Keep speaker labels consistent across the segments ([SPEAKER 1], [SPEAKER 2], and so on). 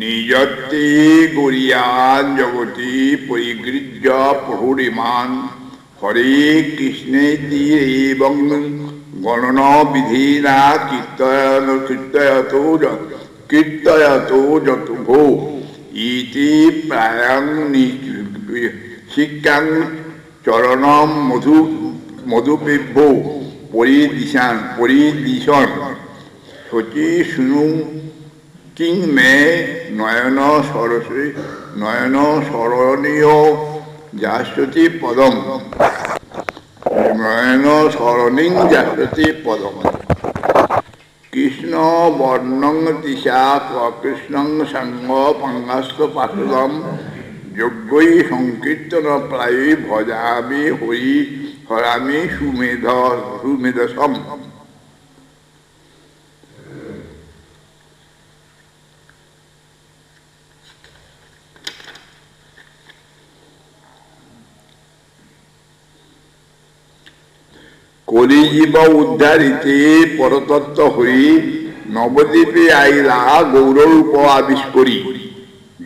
[SPEAKER 1] নিজত্তে গরিয়ান জগতে পরিগৃহ্য প্রহরিমান হরে কৃষ্ণে এবং গণন বিধিরা কীর্তন কীর্তয়ত কীর্তয়ত যত ভো ইতি প্রায়ং শিক্ষাং চরণ মধু মধুপেভ্য পরিদিশান পরিদিশন সচি শুনু কিং মে নয়ন সরস্বী নয়ন স্মরণীয় জাস্বতী পদম নয়ন স্মরণী জাস্বতী পদম কৃষ্ণ বর্ণং দিশা কৃষ্ণং সাঙ্গ পাঙ্গাস্ত পাশুদম যজ্ঞই সংকীর্তন প্রায়ী ভজামি হই হরামি সুমেধ সুমেধ সম্ভব কলিজীব উদ্ধারিতে পরতত্ত্ব হয়ে নবদ্বীপে আইলা গৌরূপ আবিষ্করি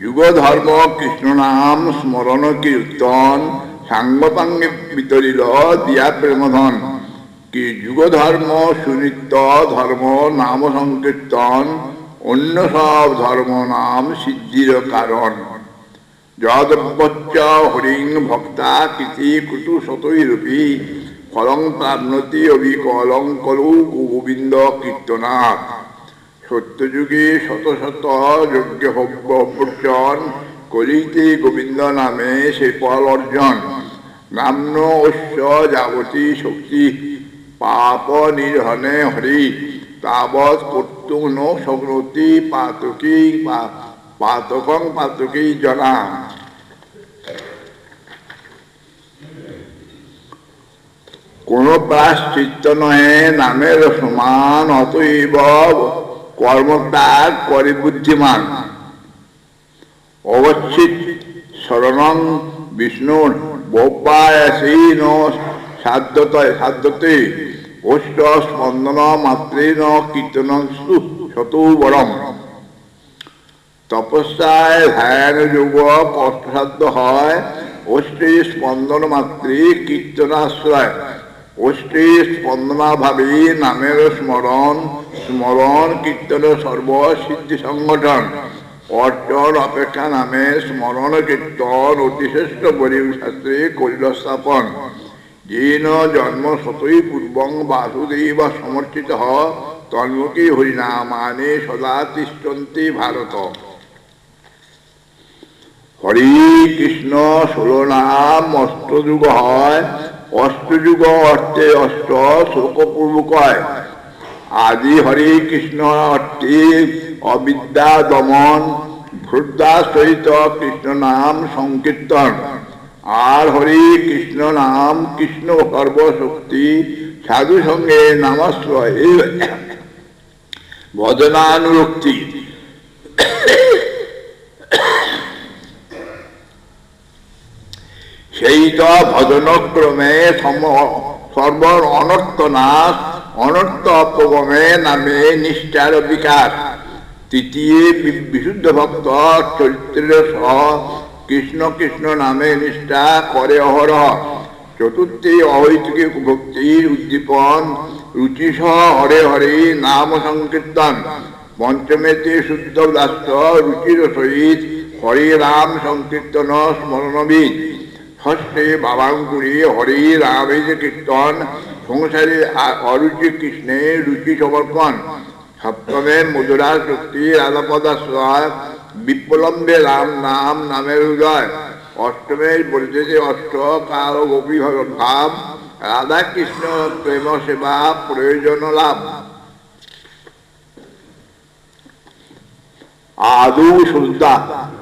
[SPEAKER 1] যুগ ধর্ম কৃষ্ণ নাম স্মরণ কীর্তন সাঙ্গপাঙ্গে বিতরিল দিয়া প্রেমধন কি যুগ ধর্ম সুনিত্য ধর্ম নাম সংকীর্তন অন্য সব ধর্ম নাম সিদ্ধির কারণ যদ্বচ্চ হরিং ভক্তা কৃতি কুটু রূপী কলঙ্কাবনতি অবিকলঙ্কলৌ গোবিন্দ কীর্তনাথ সত্যযুগে শত শত যজ্ঞ হব্য অপর্জন কলিতে গোবিন্দ নামে সে ফল অর্জন নাম্ন অশ্য যাবতী শক্তি পাপ নিধনে হরি তাবৎ কর্তুন ন পাতকি পাতকং পাতকি জনা কোন প্রাশ্চিত্য নহে নামের সমান অতএব কর্মত্যাগ করে বুদ্ধিমান অবশ্যিত শরণং বিষ্ণুর বোপায়াসীন সাধ্যতয় সাধ্যতে অষ্ট স্পন্দন মাত্রেন কীর্তন শত বরম তপস্যায় ধ্যান যোগ কষ্টসাধ্য হয় অষ্টে স্পন্দন মাতৃ কীর্তনাশ্রয় অষ্টি স্পন্দনাভাবী নামের স্মরণ স্মরণ কীর্তন সর্বসিদ্ধি সংগঠন অর্চন অপেক্ষা নামে স্মরণ কীর্তন অতিশ্রেষ্ঠ গরিব শাস্ত্রী করিল স্থাপন যিন জন্ম সতই পূর্বং বাসুদেব সমর্থিত তন্মুখী মানে সদা তিষ্ঠন্তি ভারত হরি কৃষ্ণ ষোলো নাম অষ্টযুগ হয় অষ্টযুগ অর্থে অষ্ট শোকপ্রমুখয় আদি হরে কৃষ্ণ অর্থে অবিদ্যা দমন ভ্রুদ্যা সহিত কৃষ্ণ নাম সংকীর্তন আর হরে কৃষ্ণ নাম কৃষ্ণ সর্বশক্তি সাধু সঙ্গে নামাশ্রয় ভজনানুরক্তি সেইটা ভজনক্রমে সর্ব অনর্থ নাশ অনর্থ অপগমে নামে নিষ্ঠার বিকাশ তৃতীয় বিশুদ্ধ ভক্ত চরিত্রের সহ কৃষ্ণ কৃষ্ণ নামে নিষ্ঠা করে অহর চতুর্থী অহৈতুকী ভক্তির উদ্দীপন রুচি সহ হরে হরে নাম সংকীর্তন পঞ্চমেতে শুদ্ধ দাস্য রুচির সহিত হরে রাম সংকীর্তন স্মরণবিদ হস্তে বাবাঙ্কুরি হরে রামে কীর্তন সংসারে অরুচি কৃষ্ণে রুচি সমর্পণ সপ্তমে মধুরা শক্তি রাধাপদা সহায় বিপ্লম্বে রাম নাম নামের উদয় অষ্টমে বলতেছে অষ্ট কাল গোপী ভাব রাধা কৃষ্ণ প্রেম সেবা প্রয়োজন লাভ আদৌ শ্রদ্ধা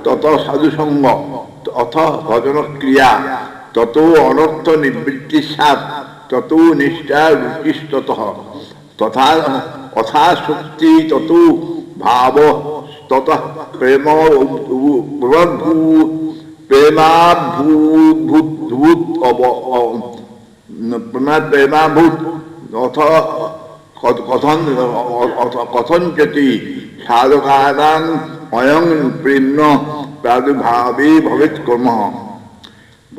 [SPEAKER 1] তত সাধুসঙ্গ অথ ভজন ক্রিয়া তত অনর্থ নিবৃত্তি সাপ তত নিষ্ঠা রুচিস্তত তথা অথা শক্তি তত ভাব তত প্রেম প্রেমাভূত প্রেমাভূত অথ কথন কথন চেতি সাধকানাং স্বয়ং প্রেম্য প্রাদুর্ভাবে ভবেত কর্ম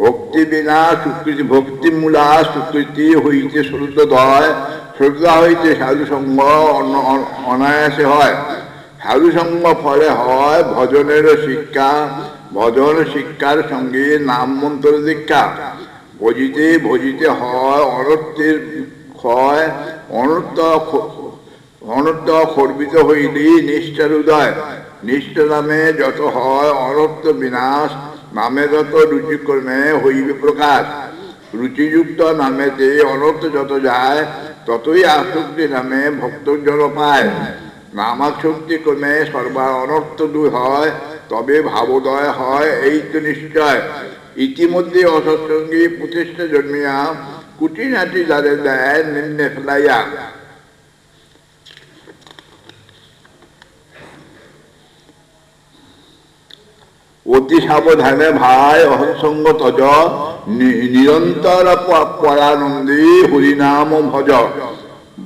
[SPEAKER 1] ভক্তি বিনা সুকৃতি ভক্তিমূলা সুকৃতি হইতে শ্রদ্ধদয় শ্রদ্ধা হইতে সাধুসঙ্গ অনায়াসে হয় সাধুসঙ্গ ফলে হয় ভজনের শিক্ষা ভজন শিক্ষার সঙ্গে নাম মন্ত্র দীক্ষা ভজিতে ভজিতে হয় অনর্থের ক্ষয় অনর্থ অনর্থ খর্বিত হইলে নিষ্ঠার উদয় নিষ্ঠ নামে যত হয় অনর্থ বিনাশ নামে যত রুচিকর্মে হইবে প্রকাশ রুচিযুক্ত নামেতে অনর্থ যত যায় ততই আসক্তি নামে ভক্ত জল পায় নামাশক্তি কমে সর্বা অনর্থ দূর হয় তবে ভাবোদয় হয় এই তো নিশ্চয় ইতিমধ্যে অসৎসঙ্গী প্রতিষ্ঠা জন্মিয়া কুটিনাটি যাদের দেয় নিম্নে ফেলাইয়া অতি সাবধানে ভাই অহংসঙ্গ তজ নিরন্তর পরানন্দী হরিনাম ভজ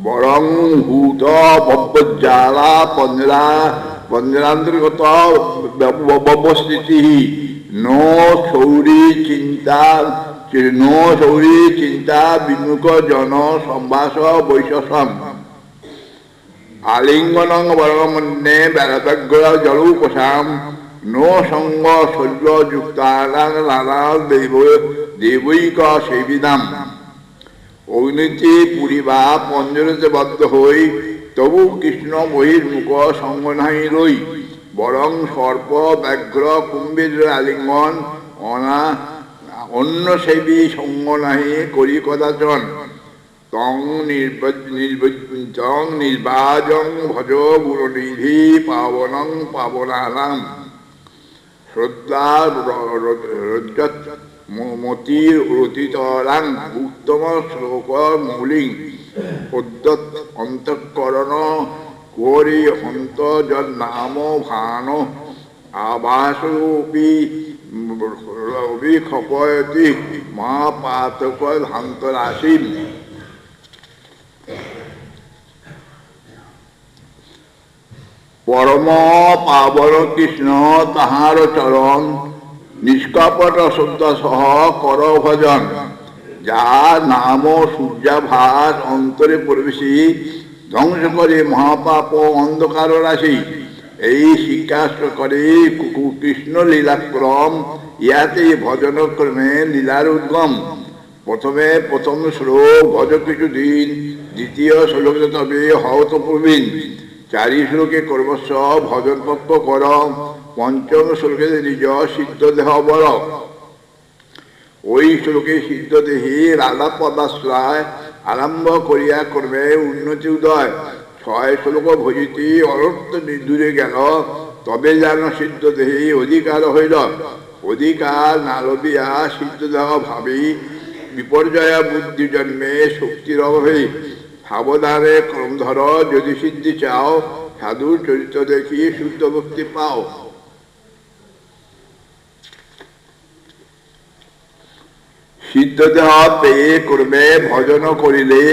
[SPEAKER 1] বরং ভূত বজ্জালা পঞ্জরা পঞ্জরান্তর্গত ব্যবস্থিতি নো সৌরী চিন্তা নো সৌরী চিন্তা বিমুখ জন সম্ভাষ বৈশম আলিঙ্গন বরমন্যে বেড়াতগ্র জলৌপসাম নসঙ্গ শৈল্যযুক্তারাদৈব দেবৈক সেবিদাম অগ্নিতে পুরী বা পঞ্জরতে বাধ্য হই তবু কৃষ্ণ বহির্মুখ সঙ্গ নাহি রই বরং সর্প ব্যাঘ্র কুম্ভীর আলিঙ্গন অনা অন্য সেবী সঙ্গ নাহি করি কদাচন তং নির্বাজং ভজ গুরনিধি পাবনং পাবনারাম শ্রদ্ধার মতির রতিতরাং উত্তম শ্লোক মূলিং পদ্যত অন্তঃকরণ ঘোরি অন্তর্জন্নাম ভান আভাসরূপী অভিক্ষপয়তি মহাপাতক ধান্তরাশি পরম পাবন কৃষ্ণ তাহার চরণ নিষ্কপট শুদ্ধ সহ কর ভজন যা নাম সূর্যাভাস অন্তরে প্রবেশি ধ্বংস করে মহাপাপ অন্ধকার রাশি এই শিক্ষাস্ত্র করে কৃষ্ণ লীলাক্রম ইয়াতে ভজন ক্রমে লীলার উদ্গম প্রথমে প্রথম শ্লোক ভজ কিছুদিন দ্বিতীয় শ্লোক তবে হত প্রবীণ চারি শ্লোকে ভজন তত্ত্ব কর পঞ্চম শ্লোকে নিজ সিদ্ধ দেহ বর ওই শ্লোকে সিদ্ধ দেহে রাধা পদাশ্রয় আরম্ভ করিয়া কর্মে উন্নতি উদয় ছয় শ্লোক ভজিতে অনন্ত নির্দূরে গেল তবে যেন সিদ্ধ দেহে অধিকার হইল অধিকার নালবিয়া সিদ্ধ দেহ ভাবি বিপর্যয় বুদ্ধি জন্মে শক্তির অভাবে সাবধানে ক্রম ধর যদি সিদ্ধি চাও সাধু চরিত্র দেখিয়ে শুদ্ধ ভক্তি পাও সিদ্ধ দেহ পেয়ে করবে ভজন করিলে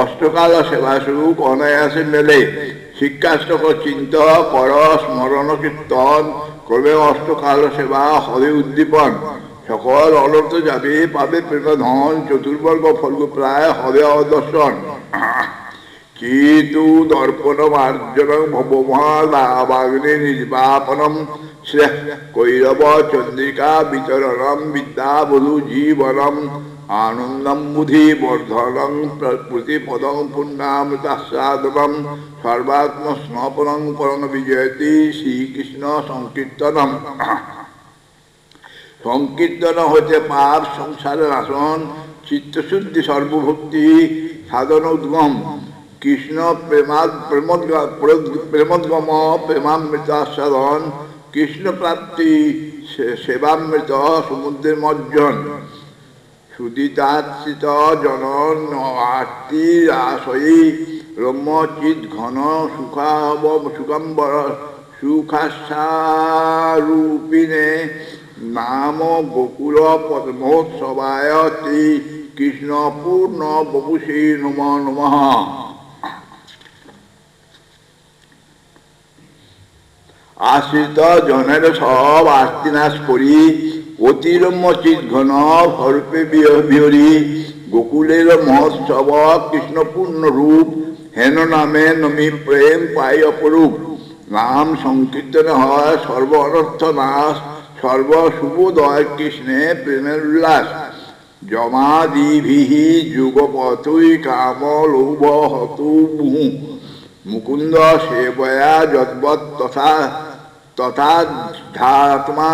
[SPEAKER 1] অষ্টকাল সেবা সুখ অনায়াসে মেলে শিক্ষাষ্টক চিন্ত কর স্মরণ কীর্তন করবে অষ্টকাল সেবা হবে উদ্দীপন সকল অলর্থ যাবে পাবে প্রেমধন চতুর্বর্গ ফলগু প্রায় হবে অদর্শন कीतु दर्पणमार्जनं भवमहालाभाग्ने निर्वापनं श्रेः कैरव चन्द्रिका विचरणं विद्यावधुजीवनम् आनन्दं बुधि वर्धनं प्रतिपदं पुण्णामृतास्वादनं सर्वात्मस्नपनं परं विजयति শ্রীকৃষ্ণ সংকীর্তন হতে পাপ সংসারের আসন চিত্তশুদ্ধি সর্বভক্তি সাধন উদ্গম কৃষ্ণ প্রেমাদ প্রেমোদ্গম প্রেমামৃত সাধন কৃষ্ণ প্রাপ্তি সেবামৃত সমুদ্রের মজ্জন সুদিতাশ্রিত জন আর্তি আশয়ী রম্যচিত ঘন সুখাব সুকম্বর সুখাসারূপিণে নাম গোকুল মহোৎসবায়তী কৃষ্ণপূর্ণ বপুষে নমা নমহা আশ্রিত জনের সব আস্তিনাশ করি অতিরম্য চিৎ ঘন স্বরূপে বিহরি গোকুলের মহোৎসব কৃষ্ণপূর্ণ রূপ হেন নামে নমি প্রেম পাই অপরূপ নাম সংকীর্তন হয় সর্ব অনর্থ নাশ সর্ব শুভোদয় কৃষ্ণে প্রেমের উল্লাস যমাদিভিহ যুগপথৈ কামলোভ হতুমুহু মুকুন্দ সেবয়া যদ্বৎ তথা তথা ধ্যাত্মা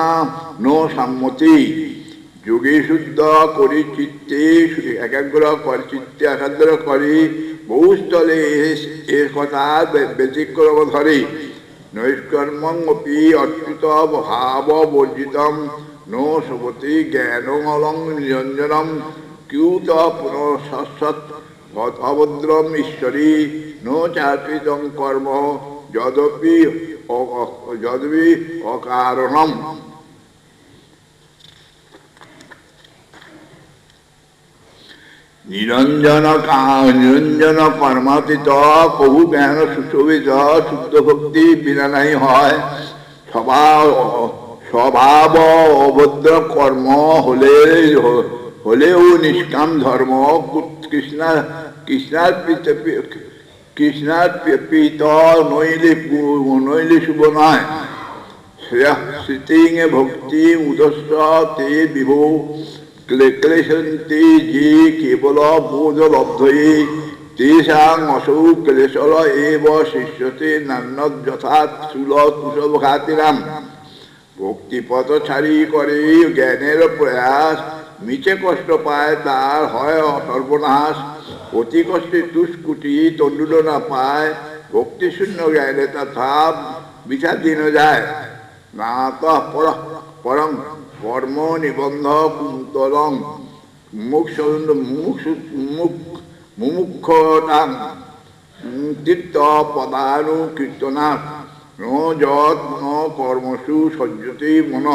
[SPEAKER 1] নো সম্মতি যোগী শুদ্ধ করি চিত্তে একাগ্র করি চিত্তে একাগ্র করি বহু স্থলে এ কথা ব্যতিক্রম ধরে নৈষ্কর্মং অচ্যুত ভাব বর্জিতম নো জ্ঞান জ্ঞানমলং নিরঞ্জনম কিউত পুনঃসৎ ঈশ্বরী নো চার্পিতম কর্ম যদপি যদি অকারণম নিরঞ্জন নিরঞ্জন কর্মাতীত বহু জ্ঞান সুশোভিত শুদ্ধ ভক্তি বিনা নাই হয় সবা স্বভাব অভদ্র কর্ম হলে হলেও নিষ্কাম ধর্ম কৃষ্ণা কৃষ্ণার কৃষ্ণার পিত নইলে নইলে শুভ নয় শ্রীতিং ভক্তি উদস্য তে বিভু ক্লেশন্তি যে কেবল বোধ লব্ধয়ে তেষাং অসৌ ক্লেশল এব শিষ্যতে ভক্তিপথ ছাড়ি করে জ্ঞানের প্রয়াস মিচে কষ্ট পায় তার হয় সর্বনাশ অতি কষ্টে তুষ্কুটি না পায় ভক্তি শূন্য জ্ঞানে তথা বিচার দিন যায় না পরম কর্ম নিবন্ধ তরং মুখ মুখ মুখ মুমুক্ষতাং তীর্থ পদানু কীর্তনাথ যত কর্মসু সজ্জতে মন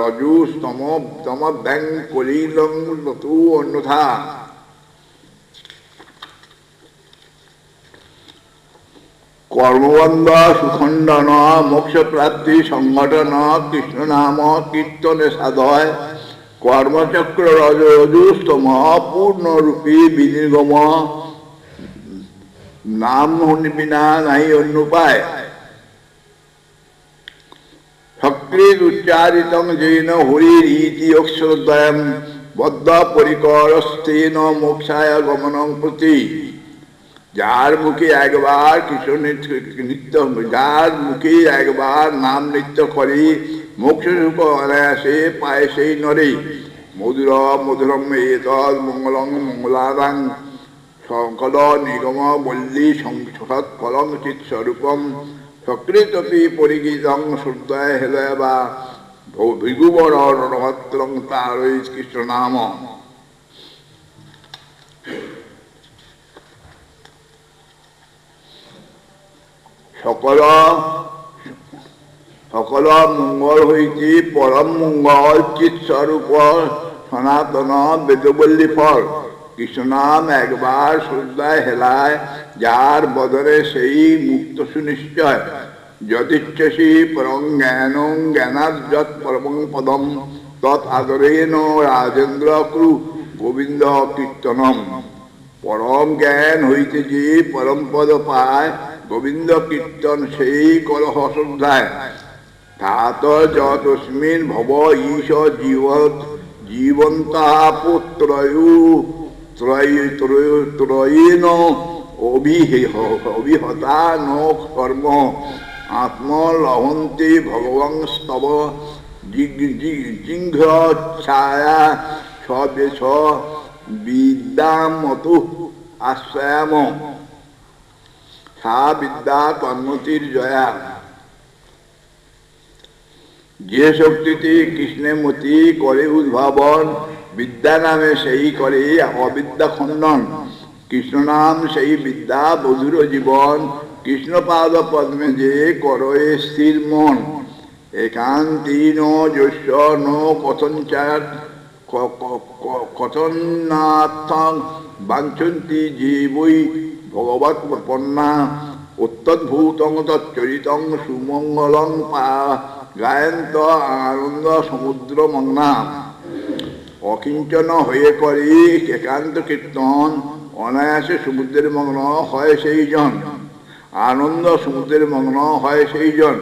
[SPEAKER 1] রজুস্তম তম ব্যাং কলিলং সংগঠন কৃষ্ণ নাম কীর্তনে সাধয় কর্মচক্র রজ রজুস্তম পূর্ণরূপী বিনির্গম নাম বিনা নাই অন্য উপায় সক্রিয় উচ্চারিত জৈন হরির ইতি অক্ষরদ্বয় বদ্ধ পরিকর স্থীন মোক্ষায় গমন প্রতি যার মুখে একবার কৃষ্ণ নৃত্য যার মুখে একবার নাম নৃত্য করি মোক্ষ সুখ অনায়াসে পায় সেই নরে মধুর মধুরম এ তৎ মঙ্গলং মঙ্গলাদাং সংকল নিগম বল্লী সংসদ কলং চিৎস্বরূপম সকৃতপি পরিগীতং শ্রুদয় হৃদয় বা ভৃগুবর রহত্রং তারই কৃষ্ণ নাম সকল সকল মঙ্গল হইতে পরম মঙ্গল চিৎস্বরূপ সনাতন বেদবল্লী ফল কৃষ্ণনাম একবার শ্রদ্ধায় হেলায় যার বদরে সেই মুক্ত সুনিশ্চয় যদিচ্ছসি পরম জ্ঞান জ্ঞানার্জত পরম পদম তৎ আদরেণ রাজেন্দ্র ক্রু গোবিন্দ কীর্তনম পরম জ্ঞান হইতে যে পরম পদ পায় গোবিন্দ কীর্তন সেই কলহ শ্রদ্ধায় তাত যতস্মিন ভব ঈশ জীবত জীবন্তা পুত্রয়ু ত্রয়েন অভিহেহ অভিহতা ন কর্ম ছায়া সবেশ বিদ্যামতু আশ্রয়াম সা বিদ্যা তন্মতির জয়া যে শক্তিতে কৃষ্ণের মতি করে উদ্ভাবন বিদ্যা নামে সেই করে অবিদ্যা খন্ডন কৃষ্ণ নাম সেই বিদ্যা বধুর জীবন কৃষ্ণ পাদ পদ্মে যে করয়ে স্থির মন একান্তি নো যস্য নো কথঞ্চার কথনার্থং বাঞ্ছন্তি জীবই ভগবত প্রপন্না অত্যদ্ভূতং তচ্চরিতং সুমঙ্গলং পা গায়ন্ত আনন্দ সমুদ্র মন্না অকিঞ্চন হয়ে করি একান্ত কীর্তন অনায়াসে সমুদ্রের মগ্ন হয় সেই জন আনন্দ সমুদ্রের মগ্ন হয় সেই জন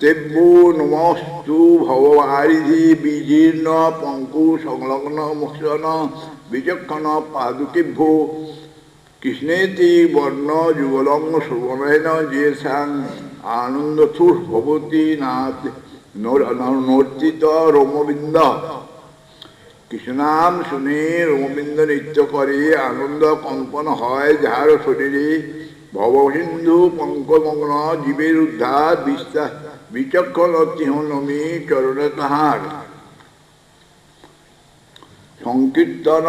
[SPEAKER 1] তেব্য নমস্তু ভবিধি বিজীর্ণ পঙ্কু সংলগ্ন মোচন বিচক্ষণ পাদুকিভ্যু কৃষ্ণেতি বর্ণ যুগলং শ্রবণেন যে সাং আনন্দথুর ভবতী নাথ নর্তিত রোমবৃন্দ কৃষ্ণনাম শুনে রবীন্দ্র নৃত্য করে আনন্দ কম্পন হয় যাহার শরীরে ভবসিন্ধু পঙ্কমগ্ন জীবের উদ্ধার বিশ্বাস বিচক্ষণ নমী চরণে তাহার সংকীর্তন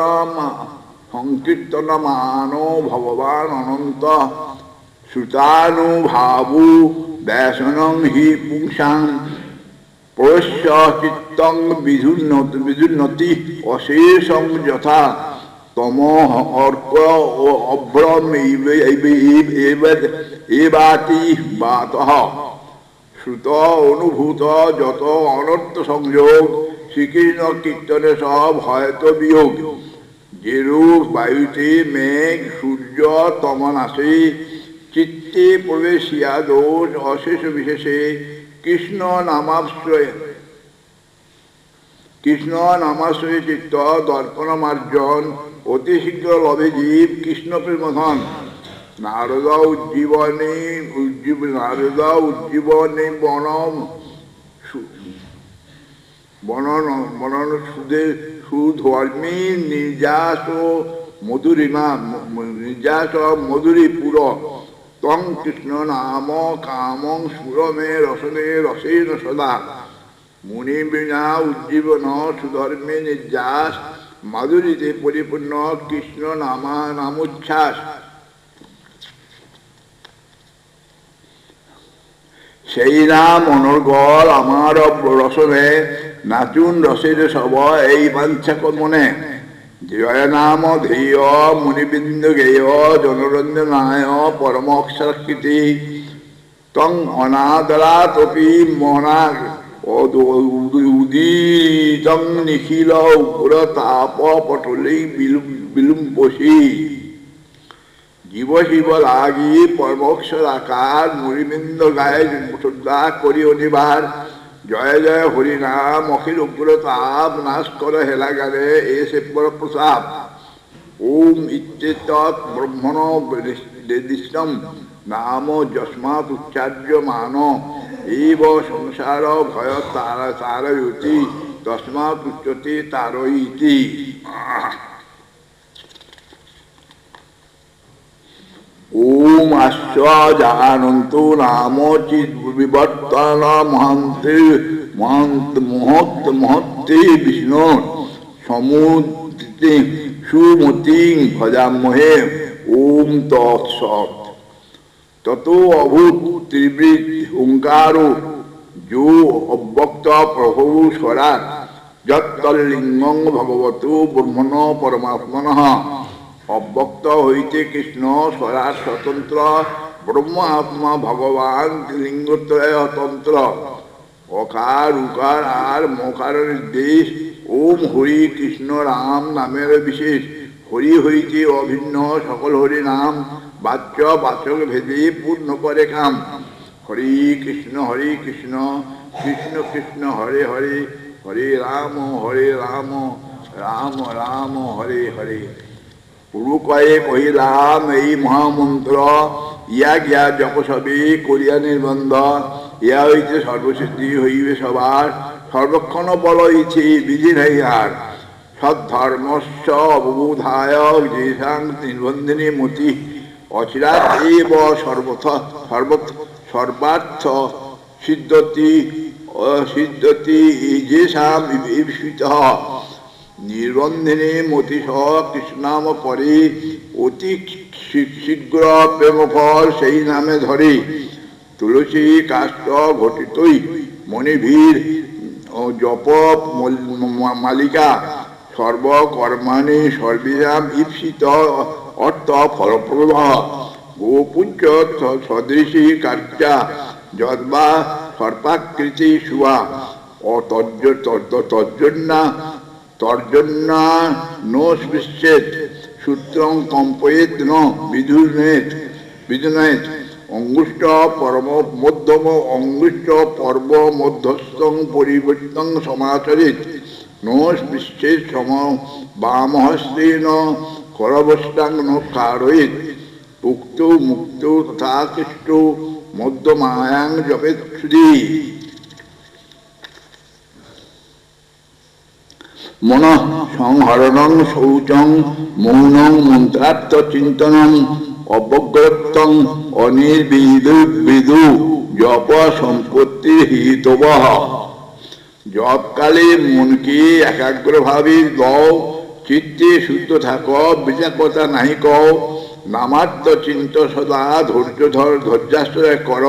[SPEAKER 1] সংকীর্তন মান ভগবান অনন্ত ভাবু ব্যসনম হি পুংসাং যথা শ্রুত অনুভূত যত অনর্থ সংযোগ শ্রীকৃষ্ণ কীর্তনে সব হয়তো বিয়োগ যেরূপ বায়ুতে মেঘ সূর্য তমন আসে চিত্তে প্রবেশিয়া দোষ অশেষ বিশেষে কৃষ্ণ নামাশ্রয় কৃষ্ণ নামাশ্রয় চিত্ত দর্পণ মার্জন অতি শীঘ্র লভে জীব কৃষ্ণ প্রেমধন নারদা উজ্জীবনী উজ্জীব নারদা উজ্জীবনী বনম বনন বনন সুদে সুধর্মী নির্যাস মধুরিমা নির্যাস মধুরী পুরক তং কৃষ্ণ নাম কামং সুরমে রসনে রসেন সদা মুনি বিনা উজ্জীবন সুধর্মে নির্যাস মাধুরীতে পরিপূর্ণ কৃষ্ণ নামা নামোচ্ছ্বাস সেই নাম অনর্গল আমার রসনে নাচুন রসের সব এই বাঞ্ছা মনে জয় নাম ধেয় মুনিবৃন্দ গেয় জনরঞ্জনায় পরমক্ষরকৃতি তং অনাদরাতপি মনা উদীতং নিখিল উগ্র তাপ পটলেই বিলুম্বসী জীব শিব লাগি পরমক্ষর আকার মুনিবৃন্দ গায়ে মুঠোদ্দার করি অনিবার জয় জয় হরি নাম অখিল উগ্র তাপ নাশ করে হেলা গেলে এসে শিবর প্রসাদ ওম ইচ্ছেত ব্রহ্মণ দৃষ্টম নাম উচ্চার্য মান এব সংসার ভয় তার তার ইতি তারয়তি তস্মাৎ উচ্যতে তারয়তি ওম ॐ आश्वजानन्तु नामो चिद्विवर्तनमहन्ते মহন্ত महत् महत्ते বিষ্ণু समुदिते সুমতি ভজামহে ওম তৎসৎ তত অভূত ত্রিবৃত হুঙ্কার যো অব্যক্ত প্রভু স্বরাট যৎলিঙ্গং ভগবত ব্রহ্মণ পরমাত্মন অব্যক্ত হইতে কৃষ্ণ সরা স্বতন্ত্র ব্রহ্ম আত্মা ভগবান লিঙ্গত্রয় তন্ত্র অকার উকার আর মকার নির্দেশ ওম হরি কৃষ্ণ রাম নামের বিশেষ হরি হইতে অভিন্ন সকল হরি নাম বাচ্য বাচক ভেদে পূর্ণ করে কাম হরি কৃষ্ণ হরি কৃষ্ণ কৃষ্ণ কৃষ্ণ হরে হরে হরে রাম হরে রাম রাম রাম হরে হরে পূর্বকয়ে কহিলাম এই মহামন্ত্র ইয়া গিয়া যপ সবই করিয়া নির্বন্ধ ইয়া হইতে সর্বসিদ্ধি হইবে সবার সর্বক্ষণ বল ইছি বিধি নাইহার সদ্ধর্মস্য অববোধায় নির্বন্ধিনী মতি সর্বথ সর্ব সর্বার্থ সিদ্ধতি সিদ্ধতি বিভীষিত নির্বন্ধনে মতিশ কৃষ্ণাম পরে অতি শীঘ্র প্রেমফল সেই নামে ধরে তুলসী কাষ্ট ঘটিতই মণিভীর জপ মালিকা সর্বকর্মাণে সর্বিরাম ঈপ্সিত অর্থ ফলপ্রদ গোপুঞ্চ সদৃশী কার্যা যদ্বা সর্পাকৃতি শুয়া অতর্জন্যা তর্জন্য নো স্পৃশ্যেত সূত্রং কম্পয়েত ন বিধুনেত অঙ্গুষ্ট পরম মধ্যম অঙ্গুষ্ট পর্ব মধ্যস্থং পরিবর্তং সমাচরিত নো স্পৃশ্যে সম বামহস্তেন করবস্তাং ন কারয়েত উক্ত মুক্ত তথাকৃষ্ট মন সংহরণং শৌচং মৌনং মন্ত্রাত্ম চিন্তনং অবগ্রত্তং অনির্বিদু জপ সম্পত্তি হিতব জপকালে মনকে একাগ্রভাবে দও চিত্তে শুদ্ধ থাক বিচাকতা কথা নাহি কও নামাত্ম চিন্ত সদা ধৈর্য ধর ধৈর্যাশ্রয় কর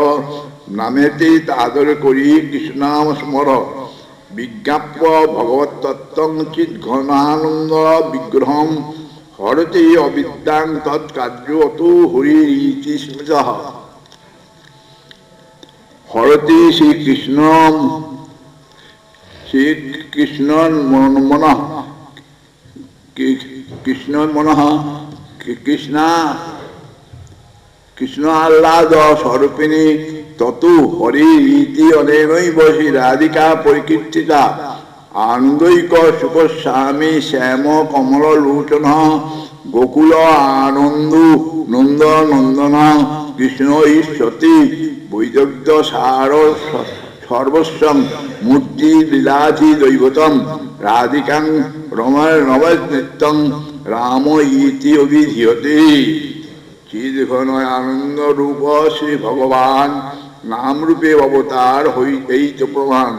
[SPEAKER 1] নামেতে তাদর করি কৃষ্ণাম স্মরণ বিজ্ঞাপ্য ভগবতত্ত্বং ঘনানন্দ বিগ্রহম হরতে অবিদ্যাং তৎকার্য অত হরিতি স্মৃত হরতে শ্রীকৃষ্ণ শ্রীকৃষ্ণ মন কৃষ্ণ মন কৃষ্ণা কৃষ্ণ আহ্লাদ স্বরূপিণী তত হরি ইতি অনেনই বসি রাধিকা পরিকীর্তিতা আনন্দৈক সুখ স্বামী শ্যাম কমল লোচন গোকুল আনন্দ নন্দ নন্দন কৃষ্ণ ঈশ্বতী বৈদগ্ধ সার সর্বস্বম মূর্তি লীলাধি দৈবতম রাধিকাং রমার নবজ নিত্যং রাম ইতি অভিধীয়তে চিদঘন আনন্দ রূপ শ্রী ভগবান নামরূপে অবতার হই এই তো প্রমাণ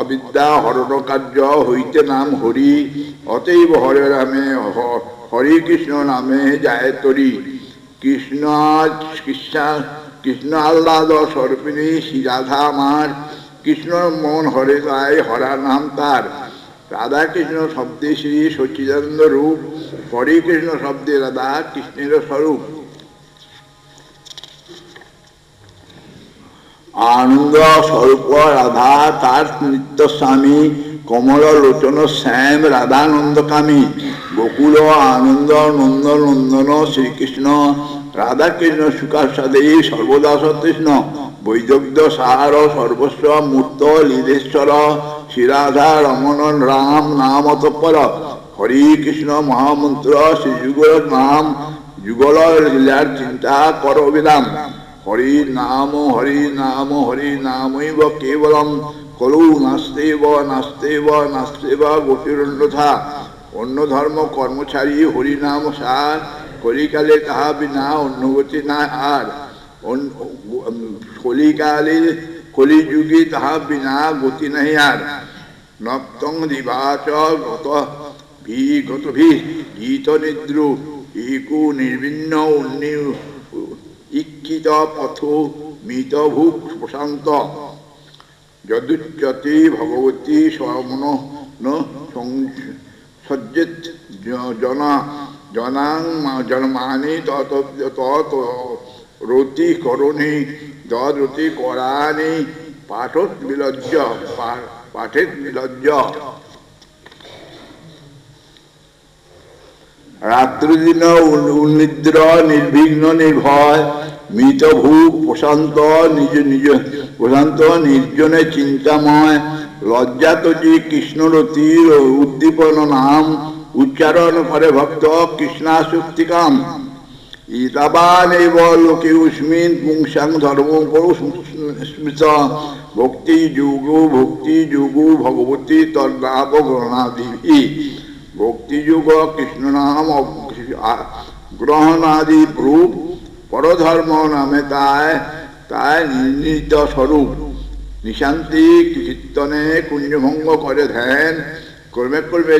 [SPEAKER 1] অবিদ্যা হরণ কার্য হইতে নাম হরি অতএব হরে রামে হরি কৃষ্ণ নামে যায় তরি কৃষ্ণ কৃষ্ণা কৃষ্ণ আহ্লাদ সর্পিণী শ্রীরাধা মার কৃষ্ণ মন হরে তাই হরা নাম তার রাধা কৃষ্ণ শব্দে শ্রী সচিদানন্দ রূপ হরে কৃষ্ণ শব্দে রাধা কৃষ্ণের স্বরূপ আনন্দ স্বরূপ রাধা তার নিত্য স্বামী কমল লোচন শ্যাম রাধানন্দকামী গোকুল আনন্দ নন্দ নন্দন শ্রীকৃষ্ণ রাধা কৃষ্ণ সুখাসাদী সর্বদা সতৃষ্ণ বৈদগ্ধ সার সর্বস্ব মূর্ত লীলেশ্বর শ্রীরাধা রমন রাম নাম অতঃপর হরি কৃষ্ণ মহামন্ত্র শ্রীযুগল নাম যুগল লীলার চিন্তা কর হরি নাম হরি নাম হরি নামৈব কেবলম করু করৌ নাস্তেব নাস্তেব নাস্তেব গোপীরন্যথা অন্য ধর্ম কর্মচারী হরি নাম সার কলিকালে তাহা বিনা অন্য গতি না আর কলিকালে কলিযুগে তাহা বিনা গতি নাই আর নক্তং দিবাচ গত ভি গত ভি গীত নিদ্রু ইকু নির্বিন্ন উন্নি কিঞ্চিত পথ মৃত ভূ প্রশান্ত যদুচ্যতে ভগবতী সমন সজ্জিত জনা জনাং জন্মানি ততি তত রতি করণে দরতি করানি পাঠত বিলজ্জ পাঠের বিলজ্জ রাত্রিদিন উন্নিদ্র নির্বিঘ্ন নির্ভয় মিতভূ প্রশান্ত নিজ নিজ প্রশান্ত নির্জনে চিন্তাময় লজ্জাত যে কৃষ্ণরতির উদ্দীপন নাম উচ্চারণ করে ভক্ত কৃষ্ণাসুক্তিকাম ইতাবান এব লোকে উস্মিন পুংসাং ধর্ম স্মৃত ভক্তি যুগ ভক্তি যুগ ভগবতী তর্নাব গণাদিভি ভক্তি যুগ কৃষ্ণ নাম গ্রহণাদি প্রূপ পরধর্ম নামে তায় তায় নির্ণীত স্বরূপ নিশান্তি কীর্তনে কুঞ্জভঙ্গ করে ধ্যান কর্মে কর্মে